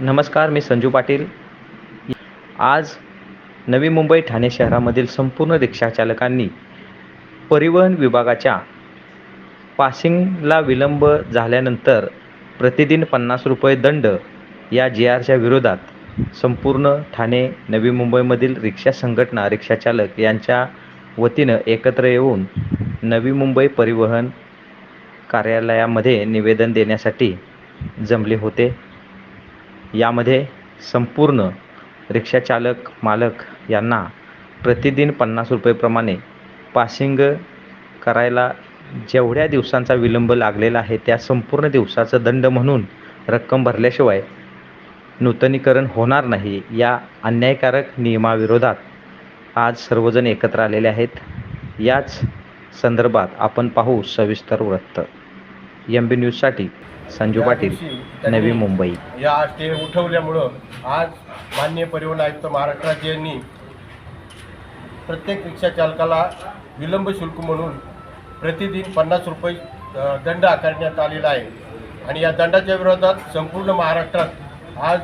नमस्कार मी संजू पाटील. आज नवी मुंबई ठाणे शहरामधील संपूर्ण रिक्षाचालकांनी परिवहन विभागाच्या पासिंगला विलंब झाल्यानंतर प्रतिदिन पन्नास रुपये दंड या जी आरच्या विरोधात संपूर्ण ठाणे नवी मुंबईमधील रिक्षा संघटना रिक्षाचालक यांच्या वतीनं एकत्र येऊन नवी मुंबई परिवहन कार्यालयामध्ये निवेदन देण्यासाठी जमले होते. यामध्ये संपूर्ण रिक्षाचालक मालक यांना प्रतिदिन पन्नास रुपयेप्रमाणे पासिंग करायला जेवढ्या दिवसांचा विलंब लागलेला आहे त्या संपूर्ण दिवसाचं दंड म्हणून रक्कम भरल्याशिवाय नूतनीकरण होणार नाही. या अन्यायकारक नियमाविरोधात आज सर्वजण एकत्र आलेले आहेत. याच संदर्भात आपण पाहू सविस्तर वृत्त. एम बी न्यूजसाठी संजू पाटील नवी मुंबई. या ते उठवल्यामुळं आज माननीय परिवहन आयुक्त महाराष्ट्र राज्य यांनी प्रत्येक रिक्षा चालकाला विलंब शुल्क म्हणून प्रतिदिन पन्नास रुपये दंड आकारण्यात आलेला आहे. आणि या दंडाच्या विरोधात संपूर्ण महाराष्ट्रात आज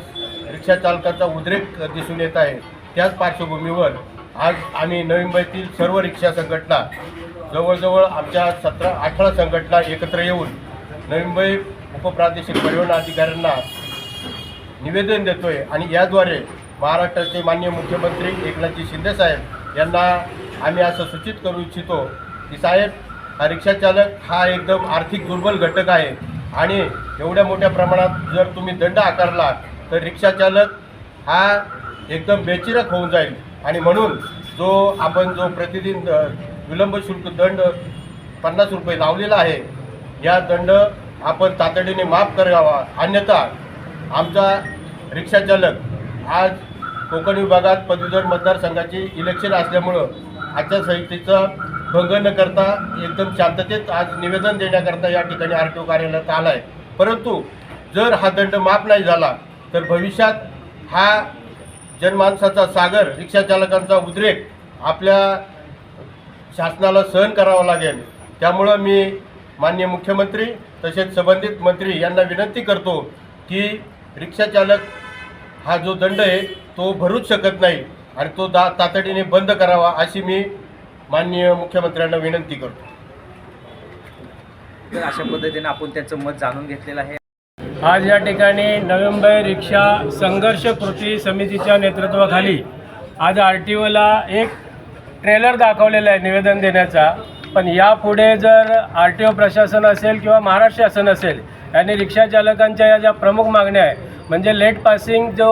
रिक्षा चालकांचा उद्रेक दिसून येत आहे. त्याच पार्श्वभूमीवर आज आम्ही नवी मुंबईतील सर्व रिक्षा संघटना जवळजवळ आमच्या सतरा अठरा संघटना एकत्र येऊन नवी मुंबई उपप्रादेशिक परिवहन अधिकाऱ्यांना निवेदन देतोय आणि याद्वारे महाराष्ट्राचे माननीय मुख्यमंत्री एकनाथजी शिंदेसाहेब यांना आम्ही असं सूचित करू इच्छितो की साहेब हा रिक्षाचालक हा एकदम आर्थिक दुर्बल घटक आहे आणि एवढ्या मोठ्या प्रमाणात जर तुम्ही दंड आकारला तर रिक्षाचालक हा एकदम बेचिरक होऊन जाईल. आणि म्हणून जो आपण जो प्रतिदिन विलंब शुल्क दंड पन्नास रुपये लावलेला आहे या दंड आपण तातडीने माफ करावा. अन्यथा आमचा रिक्षाचालक आज कोकण विभागात पदवीधर मतदारसंघाची इलेक्शन असल्यामुळं आचारसंहितेचा भंग न करता एकदम शांततेत आज निवेदन देण्याकरता या ठिकाणी आर टी ओ कार्यालयात आला आहे परंतु जर हा दंड माफ नाही झाला तर भविष्यात हा जनमानसाचा सागर रिक्षाचालकांचा उद्रेक आपल्या शासनाला सहन करावा लागेल. त्यामुळं मी माननीय मुख्यमंत्री तसेच संबंधित मंत्री यांना विनंती करतो की रिक्षाचालक हा जो दंड आहे तो भरूच शकत नाही आणि तो दा तातडीने बंद करावा अशी मी माननीय मुख्यमंत्र्यांना विनंती करतो. तर अशा पद्धतीने आपण त्यांचं मत जाणून घेतलेलं आहे. आज या ठिकाणी नवी मुंबई रिक्षा संघर्ष कृती समितीच्या नेतृत्वाखाली आज आर टी ओला एक ट्रेलर दाखवलेला आहे निवेदन देण्याचा. पण यापुढे जर आर टी ओ प्रशासन असेल किंवा महाराष्ट्र शासन असेल यांनी रिक्षा चालकांच्या या ज्या प्रमुख मागण्या आहे म्हणजे लेट पासिंग जो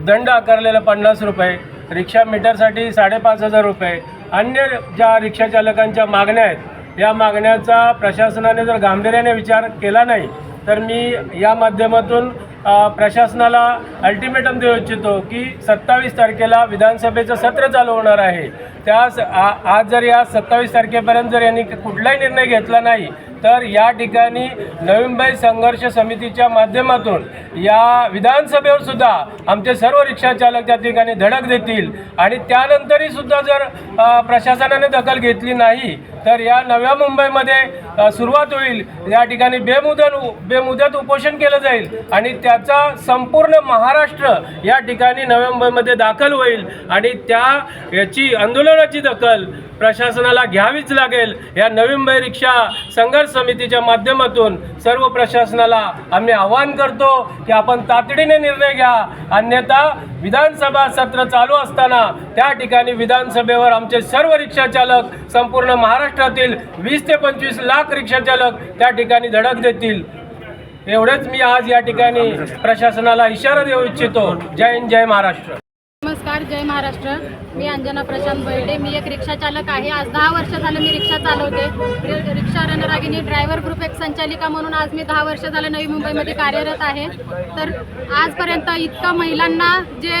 दंड आकारलेला पन्नास रुपये रिक्षा मीटरसाठी साडेपाच हजार रुपये अन्य ज्या रिक्षा चालकांच्या मागण्या आहेत या मागण्याचा प्रशासनाने जर गांभीर्याने विचार केला नाही तर मी या माध्यमातून प्रशासनाला अल्टिमेटम देऊ इच्छितो की सत्तावीस तारखेला विधानसभेचं सत्र चालू होणार आहे. त्यास आ- आज जर या सत्तावीस तारखेपर्यंत जर यांनी कुठलाही निर्णय घेतला नाही तर या ठिकाणी नवीनबाई संघर्ष समितीच्या माध्यमातून या विधानसभेवर सुद्धा आमचे सर्व रिक्षाचालक त्या ठिकाणी धडक देतील. आणि त्यानंतरही सुद्धा जर प्रशासनाने दखल घेतली नाही तर या नव्या मुंबईमध्ये सुरुवात होईल. या ठिकाणी बेमुदत बेमुदत उपोषण केलं जाईल आणि त्याचा संपूर्ण महाराष्ट्र या ठिकाणी नव्या मुंबईमध्ये दाखल होईल. आणि त्या याची आंदोलनाची दखल प्रशासनाला घ्यावीच लागेल. या नवी मुंबई रिक्षा संघर्ष समितीच्या माध्यमातून सर्व प्रशासनाला आम्ही आवाहन करतो की आपण तातडीने निर्णय घ्या. अन्यथा विधानसभा सत्र चालू असताना त्या ठिकाणी विधानसभेवर आमचे सर्व रिक्षाचालक संपूर्ण महाराष्ट्रातील वीस ते पंचवीस लाख रिक्षाचालक त्या ठिकाणी धडक देतील. एवढेच मी आज या ठिकाणी प्रशासनाला इशारा देऊ इच्छितो. जय हिंद जय महाराष्ट्र. नमस्कार जय महाराष्ट्र. मी अंजना प्रशांत बैडे मी एक रिक्षा चालक आहे. आज दहा वर्ष झालं मी रिक्षा चालवते. रिक्षा रणरागिनी ड्रायव्हर ग्रुप एक संचालिका म्हणून आज मी दहा वर्ष झालं नवी मुंबईमध्ये कार्यरत आहे. तर आजपर्यंत इतकं महिलांना जे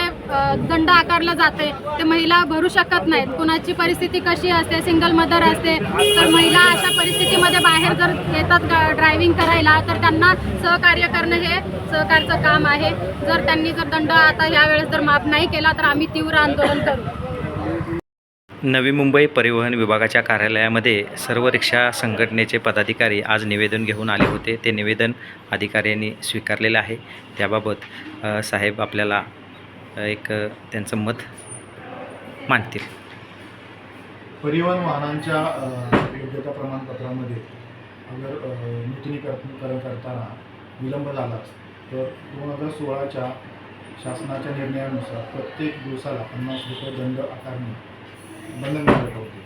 दंड आकारलं जाते ते महिला भरू शकत नाहीत. कुणाची परिस्थिती कशी असते? सिंगल मदर असते. तर महिला अशा परिस्थितीमध्ये बाहेर जर येतात ड्रायव्हिंग करायला तर त्यांना सहकार्य करणं हे सहकारचं काम आहे. जर त्यांनी जर दंड आता यावेळेस जर माफ नाही केला तर आम्ही तीव्र आंदोलन करू. नवी मुंबई परिवहन विभागाच्या कार्यालयामध्ये सर्व रिक्षा संघटनेचे पदाधिकारी आज निवेदन घेऊन आले होते. ते निवेदन अधिकाऱ्यांनी स्वीकारलेलं आहे. त्याबाबत साहेब आपल्याला एक त्यांचं मत मांडतील. परिवहन वाहनांच्या योग्यता प्रमाणपत्रामध्ये अगर नूतनीकरण करताना विलंब झालाच तर दोन हजार सोळाच्या शासनाच्या निर्णयानुसार प्रत्येक दिवसाला पन्नास रुपये दंड आकारणे बंधनकारक होते.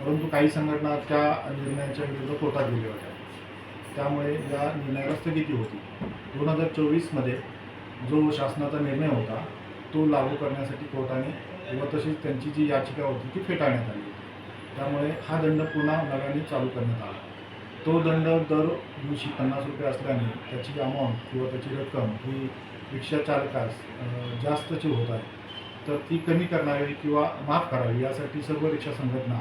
परंतु काही संघटना त्या निर्णयाच्या विरुद्ध कोर्टात गेल्या होत्या. त्यामुळे या निर्णयाला स्थगिती होती. दोन हजार चोवीसमध्ये जो शासनाचा निर्णय होता तो लागू करण्यासाठी कोर्टाने व तशीच त्यांची जी याचिका होती ती फेटाळण्यात आली. त्यामुळे हा दंड पुन्हा नव्याने चालू करण्यात आला. तो दंड दर दिवशी पन्नास रुपये असल्याने त्याची अमाऊंट किंवा त्याची रक्कम ही रिक्षा चालकास जास्तची होत आहे. तर ती कमी करणारी किंवा माफ करावी यासाठी सर्व रिक्षा संघटना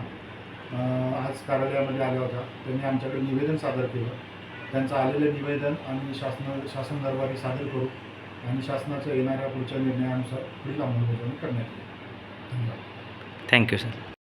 आज कार्यालयामध्ये आल्या होत्या. त्यांनी आमच्याकडे निवेदन सादर केलं. त्यांचं आलेलं निवेदन आम्ही शासन शासन दरबारी सादर करू आणि शासनाच्या येणाऱ्या पुढच्या निर्णयानुसार पुढील अंमलबजावणी करण्यात येईल. धन्यवाद. Thank you sir